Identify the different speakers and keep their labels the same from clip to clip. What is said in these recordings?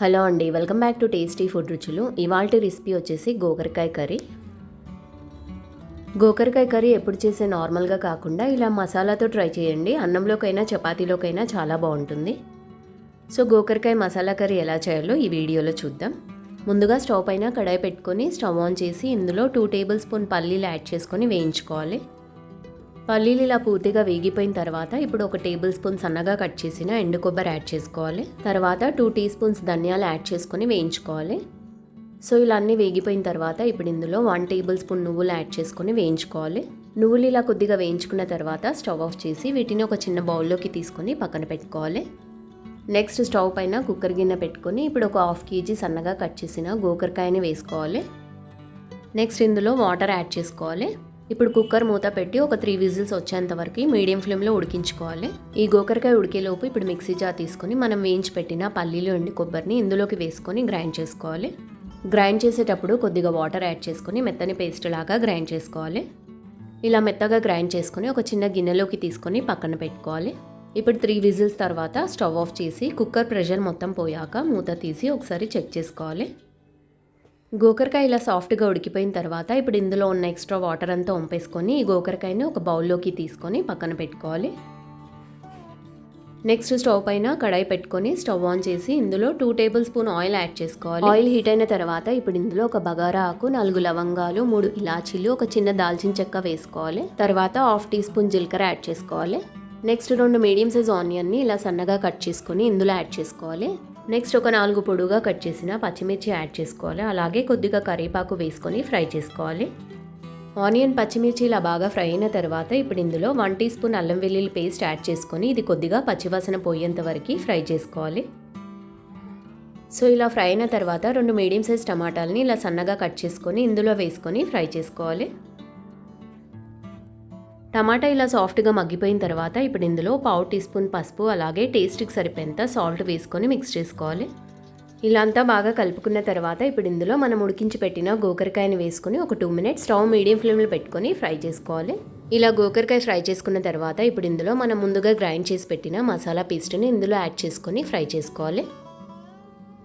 Speaker 1: Hello అండి welcome back to tasty food రుచులు. ఇవాళ రెసిపీ వచ్చేసి గోకరకాయ కర్రీ. గోకరకాయ కర్రీ ఎప్పుడు చేసే నార్మల్గా కాకుండా ఇలా మసాలాతో ట్రై చేయండి. అన్నంలోకైనా చపాతీలోకైనా చాలా బాగుంటుంది. సో గోకరకాయ మసాలా కర్రీ ఎలా చేయాలో ఈ వీడియోలో చూద్దాం. ముందుగా స్టవ్ పైన కడాయి పెట్టుకొని స్టవ్ ఆన్ చేసి ఇందులో టూ టేబుల్ స్పూన్ పల్లీలు యాడ్ చేసుకొని వేయించుకోవాలి. పల్లీలు ఇలా పూర్తిగా వేగిపోయిన తర్వాత ఇప్పుడు ఒక టేబుల్ స్పూన్ సన్నగా కట్ చేసిన ఎండు కొబ్బరి యాడ్ చేసుకోవాలి. తర్వాత టూ టీ స్పూన్స్ ధనియాలు యాడ్ చేసుకొని వేయించుకోవాలి. సో ఇలా అన్నీ వేగిపోయిన తర్వాత ఇప్పుడు ఇందులో వన్ టేబుల్ స్పూన్ నువ్వులు యాడ్ చేసుకొని వేయించుకోవాలి. నువ్వులు ఇలా కొద్దిగా వేయించుకున్న తర్వాత స్టవ్ ఆఫ్ చేసి వీటిని ఒక చిన్న బౌల్లోకి తీసుకొని పక్కన పెట్టుకోవాలి. నెక్స్ట్ స్టవ్ పైన కుక్కర్ గిన్నె పెట్టుకొని ఇప్పుడు ఒక హాఫ్ కేజీ సన్నగా కట్ చేసిన గోకరకాయని వేసుకోవాలి. నెక్స్ట్ ఇందులో వాటర్ యాడ్ చేసుకోవాలి. ఇప్పుడు కుక్కర్ మూత పెట్టి ఒక త్రీ విజిల్స్ వచ్చేంత వరకు మీడియం ఫ్లేమ్లో ఉడికించుకోవాలి. ఈ గోకరకాయ ఉడికేలోపు ఇప్పుడు మిక్సీ జార్ తీసుకొని మనం వేయించి పెట్టిన పల్లీలు ఎండి కొబ్బరిని ఇందులోకి వేసుకొని గ్రైండ్ చేసుకోవాలి. గ్రైండ్ చేసేటప్పుడు కొద్దిగా వాటర్ యాడ్ చేసుకొని మెత్తని పేస్ట్ లాగా గ్రైండ్ చేసుకోవాలి. ఇలా మెత్తగా గ్రైండ్ చేసుకొని ఒక చిన్న గిన్నెలోకి తీసుకొని పక్కన పెట్టుకోవాలి. ఇప్పుడు త్రీ విజిల్స్ తర్వాత స్టవ్ ఆఫ్ చేసి కుక్కర్ ప్రెషర్ మొత్తం పోయాక మూత తీసి ఒకసారి చెక్ చేసుకోవాలి. గోకరకాయ ఇలా సాఫ్ట్గా ఉడికిపోయిన తర్వాత ఇప్పుడు ఇందులో ఉన్న ఎక్స్ట్రా వాటర్ అంతా వంపేసుకొని ఈ గోకరకాయని ఒక బౌల్లోకి తీసుకొని పక్కన పెట్టుకోవాలి. నెక్స్ట్ స్టవ్ పైన కడాయి పెట్టుకొని స్టవ్ ఆన్ చేసి ఇందులో two tablespoon oil add చేసుకోవాలి. ఆయిల్ హీట్ అయిన తర్వాత ఇప్పుడు ఇందులో ఒక బగారా ఆకు నాలుగు లవంగాలు మూడు ఇలాచీలు ఒక చిన్న దాల్చిన చెక్క వేసుకోవాలి. తర్వాత హాఫ్ టీ స్పూన్ జీలకర్ర యాడ్ చేసుకోవాలి. నెక్స్ట్ రెండు మీడియం సైజ్ ఆనియన్ని ఇలా సన్నగా కట్ చేసుకొని ఇందులో యాడ్ చేసుకోవాలి. నెక్స్ట్ ఒక నాలుగు పొడుగా కట్ చేసిన పచ్చిమిర్చి యాడ్ చేసుకోవాలి. అలాగే కొద్దిగా కరివేపాకు వేసుకొని ఫ్రై చేసుకోవాలి. ఆనియన్ పచ్చిమిర్చి ఇలా బాగా ఫ్రై అయిన తర్వాత ఇప్పుడు ఇందులో వన్ టీ స్పూన్ అల్లం వెల్లుల్లి పేస్ట్ యాడ్ చేసుకొని ఇది కొద్దిగా పచ్చివాసన పోయేంత వరకు ఫ్రై చేసుకోవాలి. సో ఇలా ఫ్రై అయిన తర్వాత రెండు మీడియం సైజ్ టమాటాలని ఇలా సన్నగా కట్ చేసుకొని ఇందులో వేసుకొని ఫ్రై చేసుకోవాలి. టమాటా ఇలా సాఫ్ట్గా మగ్గిపోయిన తర్వాత ఇప్పుడు ఇందులో పావు టీ స్పూన్ పసుపు అలాగే టేస్ట్కి సరిపోయేంత సాల్ట్ వేసుకొని మిక్స్ చేసుకోవాలి. ఇలా అంతా బాగా కలుపుకున్న తర్వాత ఇప్పుడు ఇందులో మనం ఉడికించి పెట్టిన గోకరకాయని వేసుకొని ఒక టూ మినిట్స్ స్టవ్ మీడియం ఫ్లేమ్లో పెట్టుకొని ఫ్రై చేసుకోవాలి. ఇలా గోకరకాయ ఫ్రై చేసుకున్న తర్వాత ఇప్పుడు ఇందులో మనం ముందుగా గ్రైండ్ చేసి పెట్టిన మసాలా పేస్ట్ని ఇందులో యాడ్ చేసుకొని ఫ్రై చేసుకోవాలి.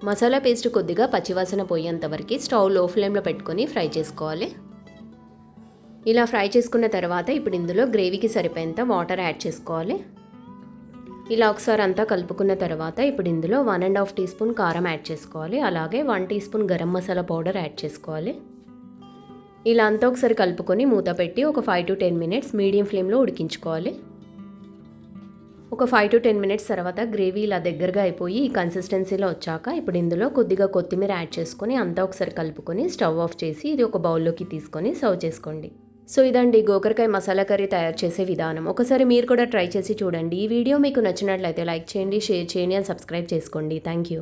Speaker 1: మసాలా పేస్ట్ కొద్దిగా పచ్చివాసన పోయేంత వరకు స్టవ్లో ఫ్లేమ్లో పెట్టుకొని ఫ్రై చేసుకోవాలి. ఇలా ఫ్రై చేసుకున్న తర్వాత ఇప్పుడు ఇందులో గ్రేవీకి సరిపోయేంత వాటర్ యాడ్ చేసుకోవాలి. ఇలా ఒకసారి అంతా కలుపుకున్న తర్వాత ఇప్పుడు ఇందులో one and half teaspoon కారం యాడ్ చేసుకోవాలి. అలాగే one teaspoon garam masala powder add చేసుకోవాలి. ఇలా అంతా ఒకసారి కలుపుకొని మూత పెట్టి ఒక five to ten minutes medium ఫ్లేమ్లో ఉడికించుకోవాలి. ఒక ఫైవ్ టు టెన్ మినిట్స్ తర్వాత గ్రేవీ ఇలా దగ్గరగా అయిపోయి ఈ కన్సిస్టెన్సీలో వచ్చాక ఇప్పుడు ఇందులో కొద్దిగా కొత్తిమీర యాడ్ చేసుకొని అంతా ఒకసారి కలుపుకొని స్టవ్ ఆఫ్ చేసి ఇది ఒక బౌల్లోకి తీసుకొని సర్వ్ చేసుకోండి. సో ఇదండి గోకరకాయ మసాలా కర్రీ తయారు చేసే విధానం. ఒకసారి మీరు కూడా ట్రై చేసి చూడండి. ఈ వీడియో మీకు నచ్చినట్లయితే లైక్ చేయండి షేర్ చేయండి అండ్ సబ్స్క్రైబ్ చేసుకోండి. Thank you